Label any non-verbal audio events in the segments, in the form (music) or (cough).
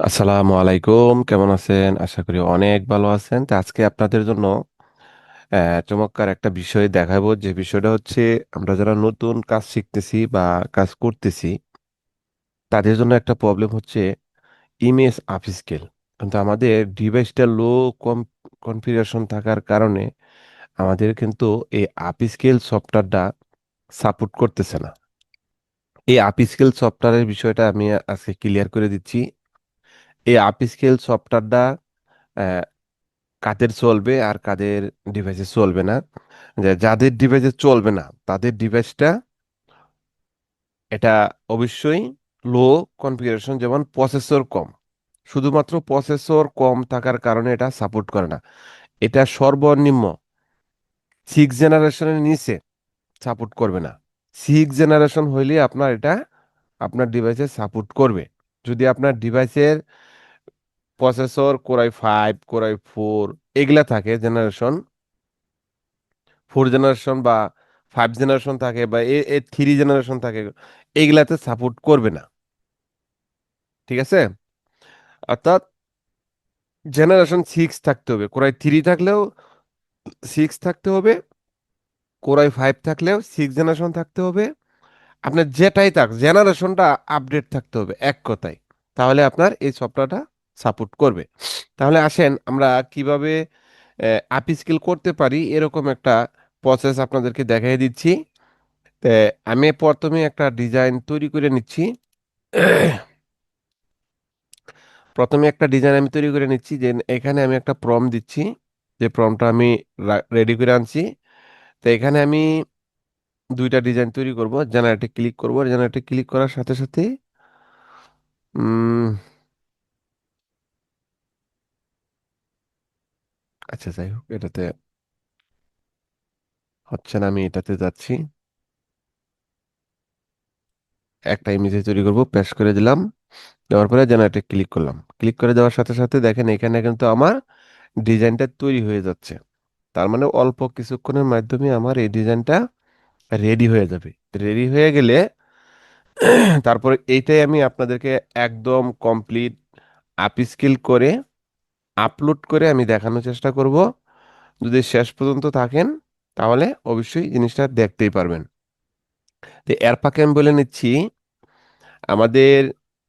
আসসালামু আলাইকুম, কেমন আছেন? আশা করি অনেক ভালো আছেন। তো আজকে আপনাদের জন্য চমৎকার একটা বিষয় দেখাবো। যে বিষয়টা হচ্ছে, আমরা যারা নতুন কাজ শিখতেছি বা কাজ করতেছি, তাদের জন্য একটা প্রবলেম হচ্ছে ইমেজ আপস্কেল কিন্তু আমাদের ডিভাইসটা লো কম কনফিগারেশন থাকার কারণে আমাদের কিন্তু এই আপস্কেল সফটওয়্যারটা সাপোর্ট করতেছে না। এই আপস্কেল সফটওয়্যারের বিষয়টা আমি আজকে ক্লিয়ার করে দিচ্ছি। এই আপস্কেল সফটওয়্যারটা কাদের চলবে আর কাদের ডিভাইসে চলবে না? যাদের ডিভাইসে চলবে না, তাদের ডিভাইসটা এটা অবশ্যই লো কনফিগারেশন যেমন প্রসেসর কম। শুধুমাত্র প্রসেসর কম থাকার কারণে এটা সাপোর্ট করে না। এটা সর্বনিম্ন সিক্স জেনারেশনের নিচে সাপোর্ট করবে না। সিক্স জেনারেশন হইলে আপনার এটা, আপনার ডিভাইসে সাপোর্ট করবে। যদি আপনার ডিভাইসের processor core i five core i four এগুলা থাকে জেনারেশন ফোর জেনারেশন বা ফাইভ জেনারেশন থাকে বা এ থ্রি জেনারেশন থাকে এইগুলাতে সাপোর্ট করবে না। ঠিক আছে? অর্থাৎ জেনারেশন সিক্স থাকতে হবে। কোরাই থ্রি থাকলেও সিক্স থাকতে হবে কোরাই ফাইভ থাকলেও সিক্স জেনারেশন থাকতে হবে। আপনার যেটাই থাক জেনারেশনটা আপডেট থাকতে হবে এক কথায়। তাহলে আপনার এই সফটওয়্যারটা সাপোর্ট করবে। তাহলে আসেন আমরা কীভাবে আপ করতে পারি এরকম একটা প্রসেস আপনাদেরকে দেখাই দিচ্ছি। তে, আমি প্রথমে একটা ডিজাইন তৈরি করে নিচ্ছি। প্রথমে একটা ডিজাইন আমি তৈরি করে নিচ্ছি যে এখানে আমি একটা প্রম দিচ্ছি। যে প্রমটা আমি রেডি করে আনছি। তো, এখানে আমি দুইটা ডিজাইন তৈরি করব। জেনারেটে ক্লিক করব। জেনারেটে ক্লিক করার সাথে সাথে আচ্ছা যাই হোক, এটাতে হচ্ছে না, আমি এটাতে যাচ্ছি। একটা ইমেজ তৈরি করব পেস্ট করে দিলাম। দেওয়ার পরে জেনারেটে ক্লিক করলাম। ক্লিক করে দেওয়ার সাথে সাথে দেখেন, এখানে কিন্তু আমার ডিজাইনটা তৈরি হয়ে যাচ্ছে। তার মানে অল্প কিছুক্ষণের মাধ্যমে আমার এই ডিজাইনটা রেডি হয়ে যাবে। রেডি হয়ে গেলে তারপরে এইটাই আমি আপনাদেরকে একদম কমপ্লিট আপস্কিল করে আপলোড করে আমি দেখানোর চেষ্টা করব। যদি শেষ পর্যন্ত থাকেন, তাহলে অবশ্যই জিনিসটা দেখতেই পারবেন। তো এর ফাঁকে আমি বলে নিচ্ছি, আমাদের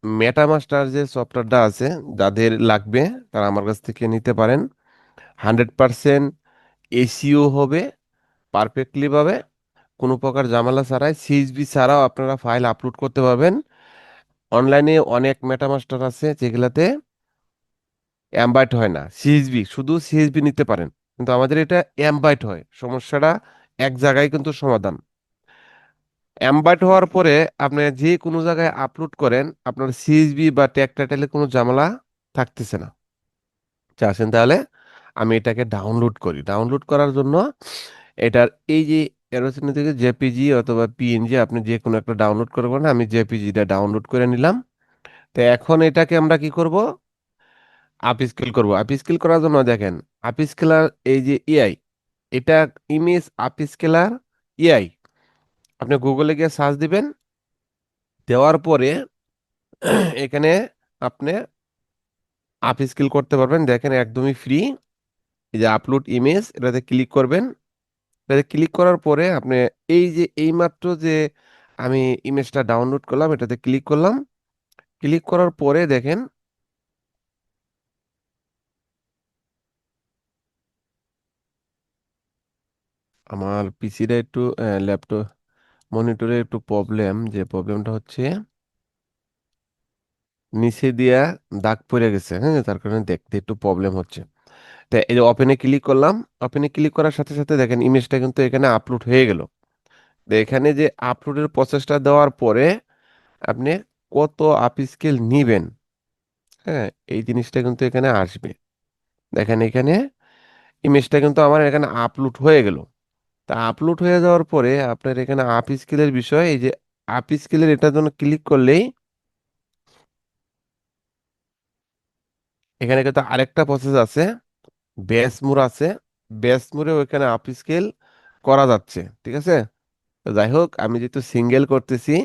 মেটামাস্টার যে সফটওয়্যারটা আছে, যাদের লাগবে, তারা আমার কাছ থেকে নিতে পারেন। হান্ড্রেড পারসেন্ট এসিও হবে পারফেক্টলি ভাবে। কোনো প্রকার জামালা ছাড়াই সিএসবি ছাড়াও আপনারা ফাইল আপলোড করতে পারবেন। অনলাইনে অনেক মেটামাস্টার আছে যেগুলাতে অ্যাম্বাইট হয় না সিএসবি শুধু সিএসবি নিতে পারেন। কিন্তু আমাদের এটা অ্যাম্বাইট হয় সমস্যাটা এক জায়গায় কিন্তু সমাধান। অ্যাম্বাইট হওয়ার পরে আপনি যে কোনো জায়গায় আপলোড করেন আপনার সিএসবি বা ট্যাগ টাইটেলে কোনো ঝামেলা থাকতেছে না। আচ্ছা, আসেন তাহলে আমি এটাকে ডাউনলোড করি। ডাউনলোড করার জন্য এটার এই যে এরোচিহ্ন থেকে জেপিজি অথবা পিএনজি আপনি যে কোনো একটা ডাউনলোড করবেন আমি জেপিজিটা ডাউনলোড করে নিলাম। তো এখন এটাকে আমরা কি করব? আপস্কেল করব। আপস্কেল করার জন্য দেখেন আপস্কেলার এই যে এআই এটা ইমেজ আপস্কেলার এআই আপনি গুগলে গিয়ে সার্চ দিবেন, দেওয়ার পরে (clears throat) এখানে আপনি আপস্কেল করতে পারবেন। দেখেন একদমই ফ্রি এই যে আপলোড ইমেজ এটাতে ক্লিক করবেন। এটাতে ক্লিক করার পরে আপনি এই যে এইমাত্র যে আমি ইমেজটা ডাউনলোড করলাম, এটাতে ক্লিক করলাম। ক্লিক করার পরে দেখেন আমার পিসিটা একটু ল্যাপটপ মনিটরে একটু প্রবলেম যে প্রবলেমটা হচ্ছে নিচে দিয়া দাগ পড়ে গেছে হ্যাঁ তার কারণে দেখতে একটু প্রবলেম হচ্ছে। তো এই যে ওপেনে ক্লিক করলাম ওপেনে ক্লিক করার সাথে সাথে দেখেন ইমেজটা কিন্তু এখানে আপলোড হয়ে গেল। তো এখানে যে আপলোডের প্রসেসটা দেওয়ার পরে আপনি কত আপ স্কেল নিবেন হ্যাঁ এই জিনিসটা কিন্তু এখানে আসবে। দেখেন এখানে ইমেজটা কিন্তু আমার এখানে আপলোড হয়ে গেল। তা আপলোড হয়ে যাওয়ার পরে আপনার এখানে আপ স্কেলের বিষয়, এই যে আপ স্কেলের এটার জন্য ক্লিক করলেই এখানে কিন্তু আরেকটা প্রসেস আছে বেস মোড আছে বেস মোডে ওইখানে আপ স্কেল করা যাচ্ছে, ঠিক আছে? যাই হোক, আমি যেহেতু সিঙ্গেল করতেছি,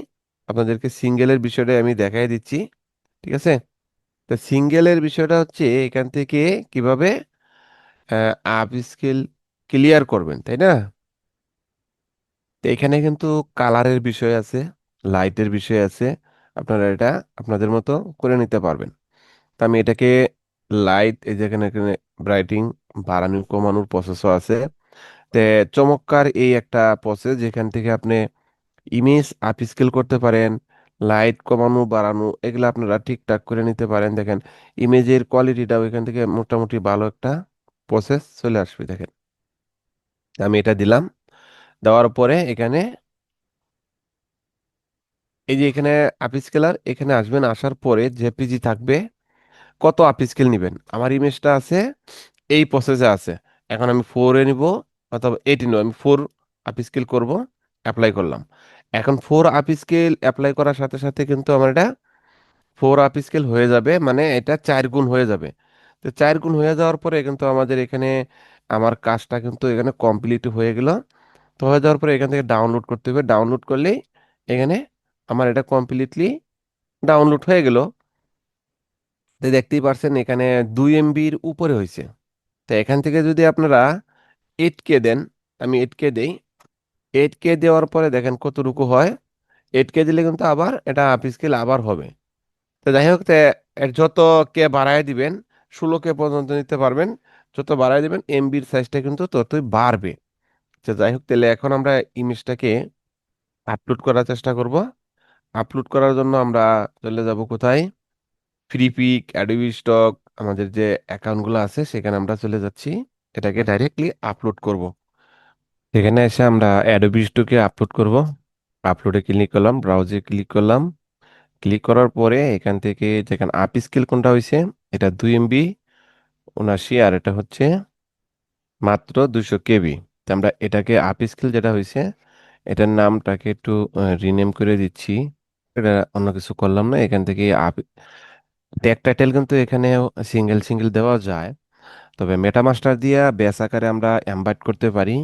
আপনাদেরকে সিঙ্গেলের বিষয়টা আমি দেখাই দিচ্ছি, ঠিক আছে? তো সিঙ্গেলের বিষয়টা হচ্ছে এখান থেকে কীভাবে আপ স্কিল ক্লিয়ার করবেন, তাই না? তো এখানে কিন্তু কালারের বিষয় আছে, লাইটের বিষয় আছে, আপনারা এটা আপনাদের মতো করে নিতে পারবেন। তো আমি এটাকে লাইট, এই যে এখানে এখানে ব্রাইটিং, বাড়ানো, কমানোর প্রসেসও আছে। তে চমৎকার এই একটা প্রসেস যেখান থেকে আপনি ইমেজ আপস্কেল করতে পারেন, লাইট কমানো, বাড়ানো, এগুলো আপনারা ঠিকঠাক করে নিতে পারেন। দেখেন ইমেজের কোয়ালিটিটাও এখান থেকে মোটামুটি ভালো একটা প্রসেস চলে আসবে, দেখেন। আমি এটা দিলাম। দেওয়ার পরে এখানে এই যে এখানে আপস্কেলার এখানে আসবেন, আসার পরে জেপিজি থাকবে। কত আপস্কেল নেবেন? আমার ইমেজটা আছে, এই প্রসেসে আছে। এখন আমি ফোরে নিব, অথবা এইট নিব। আমি ফোর আপস্কেল করব অ্যাপ্লাই করলাম। এখন ফোর আপস্কেল অ্যাপ্লাই করার সাথে সাথে কিন্তু আমার এটা ফোর আপস্কেল হয়ে যাবে মানে এটা চার গুণ হয়ে যাবে। তো চার গুণ হয়ে যাওয়ার পরে কিন্তু আমাদের এখানে, আমার কাজটা কিন্তু এখানে কমপ্লিট হয়ে গেল। তো হয়ে যাওয়ার পরে এখান থেকে ডাউনলোড করতে হবে। ডাউনলোড করলেই এখানে আমার এটা কমপ্লিটলি ডাউনলোড হয়ে গেল। তো দেখতেই পারছেন এখানে দুই এমবির উপরে হয়েছে। তো এখান থেকে যদি আপনারা এইট কে দেন, আমি এইট কে দেই। এইট কে দেওয়ার পরে দেখেন কতটুকু হয়। এইট কে দিলে কিন্তু আবার এটা আপ স্কেল আবার হবে। তো যাই হোক যত কে বাড়ায় দিবেন, ষোলো কে পর্যন্ত নিতে পারবেন। যত বাড়ায় দিবেন এমবির সাইজটা কিন্তু ততই বাড়বে। তো যাই হোক, তাহলে এখন আমরা ইমেজটাকে আপলোড করার চেষ্টা করব। আপলোড করার জন্য আমরা চলে যাব কোথায়? ফ্রি পিক অ্যাডোবি স্টক আমাদের যে অ্যাকাউন্টগুলো আছে, সেখানে আমরা চলে যাচ্ছি। এটাকে ডাইরেক্টলি আপলোড করব। সেখানে এসে আমরা অ্যাডোবি স্টকে আপলোড করব। আপলোডে ক্লিক করলাম ব্রাউজে ক্লিক করলাম। ক্লিক করার পরে এখান থেকে যেখানে আপ স্কেল কোনটা হয়েছে, এটা দুই এমবি উনাশি, আর এটা হচ্ছে মাত্র দুশো কেবি আমরা এটাকে আপ স্কেল যেটা হয়েছে এটার নামটাকে একটু রিনেম করে দিচ্ছি। এটা অন্য কিছু করলাম না, এখান থেকে আপ ট্যাগ টাইটেল কিন্তু এখানে সিঙ্গেল সিঙ্গেল দেওয়া যায়। তবে মেটামাস্টার দিয়ে বেস আকারে আমরা এমবাইট করতে পারি।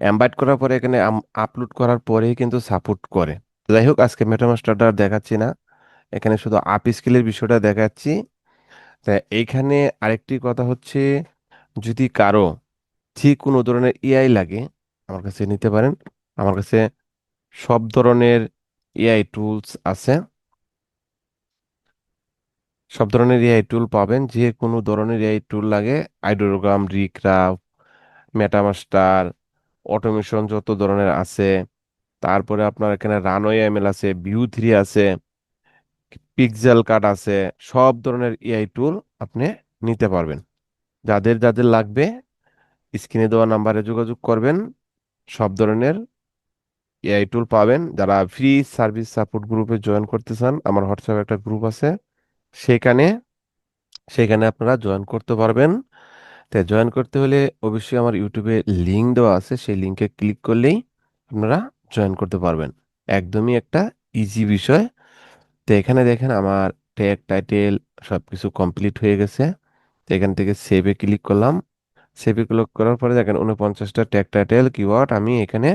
এমবাইট করার পরে এখানে আপলোড করার পরেই কিন্তু সাপোর্ট করে। যাই হোক, আজকে মেটামাস্টারটা দেখাচ্ছি না। এখানে শুধু আপ স্কেলের বিষয়টা দেখাচ্ছি। তা এইখানে আরেকটি কথা হচ্ছে, যদি কারও যে কোনো ধরনের এআই লাগে, আমার কাছে নিতে পারেন। আমার কাছে সব ধরনের এআই টুলস আছে। সব ধরনের এআই টুল পাবেন, যে কোনো ধরনের এআই টুল লাগে। আইডোগ্রাম রিক্রাফট মেটামাস্টার অটোমেশন যত ধরনের আছে। তারপরে আপনার এখানে রানওয়ে এমএল আছে ভিউ থ্রি আছে পিক্সেল কাট আছে। সব ধরনের এআই টুল আপনি নিতে পারবেন। যাদের যাদের লাগবে স্ক্রিনে দেওয়া নাম্বারে যোগাযোগ করবেন। সব ধরনের এআই টুল পাবেন। যারা ফ্রি সার্ভিস সাপোর্ট গ্রুপে জয়েন করতে চান, আমার হোয়াটসঅ্যাপে একটা গ্রুপ আছে। সেখানে সেখানে আপনারা জয়েন করতে পারবেন। তাই জয়েন করতে হলে অবশ্যই আমার ইউটিউবে লিঙ্ক দেওয়া আছে। সেই লিঙ্কে ক্লিক করলেই আপনারা জয়েন করতে পারবেন। একদমই একটা ইজি বিষয়। তো এখানে দেখেন আমার ট্যাগ টাইটেল সব কিছু কমপ্লিট হয়ে গেছে। তো এখান থেকে সেভে ক্লিক করলাম। সেভে ক্লিক করার পরে দেখেন উনপঞ্চাশটা ট্যাগ টাইটেল কিওয়ার্ড আমি এখানে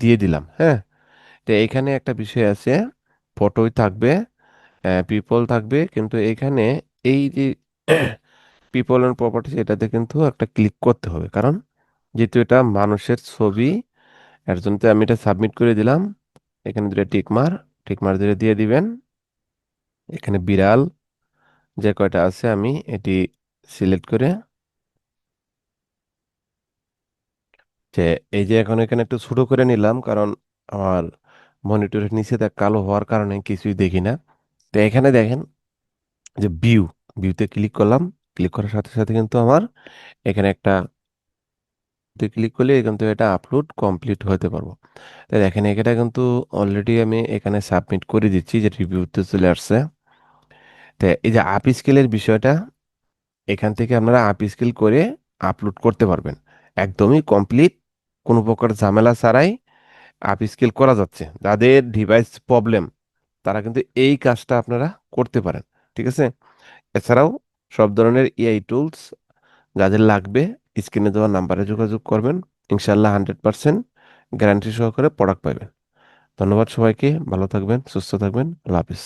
দিয়ে দিলাম হ্যাঁ? তো এখানে একটা বিষয় আছে ফটোই থাকবে পিপল থাকবে, কিন্তু এখানে এই যে পিপল অ্যান্ড প্রপার্টিস এটাতে কিন্তু একটা ক্লিক করতে হবে, কারণ যেহেতু এটা মানুষের ছবি, এর জন্য আমি এটা সাবমিট করে দিলাম, এখানে দুটো টিকমার টিকমার দিয়ে দিয়ে দিবেন, এখানে বিড়াল যে কয়টা আছে আমি এটি সিলেক্ট করে যে এই যে এখন এখানে একটু ছোট করে নিলাম, কারণ আমার মনিটরের নিচে তা কালো হওয়ার কারণে কিছুই দেখি না। তো এখানে দেখেন যে ভিউ ভিউতে ক্লিক করলাম। ক্লিক করার সাথে সাথে কিন্তু আমার এখানে একটা ক্লিক করলে কিন্তু এটা আপলোড কমপ্লিট হতে পারব। তাই দেখেন এটা কিন্তু অলরেডি আমি এখানে সাবমিট করে দিচ্ছি যে রিভিউতে চলে আসছে। তো এই যে আপ স্কেলের বিষয়টা, এখান থেকে আপনারা আপ স্কেল করে আপলোড করতে পারবেন। একদমই কমপ্লিট কোনো প্রকার ঝামেলা ছাড়াই আপ স্কেল করা যাচ্ছে। যাদের ডিভাইস প্রবলেম তারা কিন্তু এই কাজটা আপনারা করতে পারেন, ঠিক আছে? এছাড়াও সব ধরনের এআই টুলস যাদের লাগবে স্ক্রিনে দেওয়া নাম্বারে যোগাযোগ করবেন ইনশাল্লাহ হান্ড্রেড পার্সেন্ট গ্যারান্টি সহকারে প্রোডাক্ট পাবেন। ধন্যবাদ সবাইকে, ভালো থাকবেন, সুস্থ থাকবেন, আল্লাহ হাফিজ।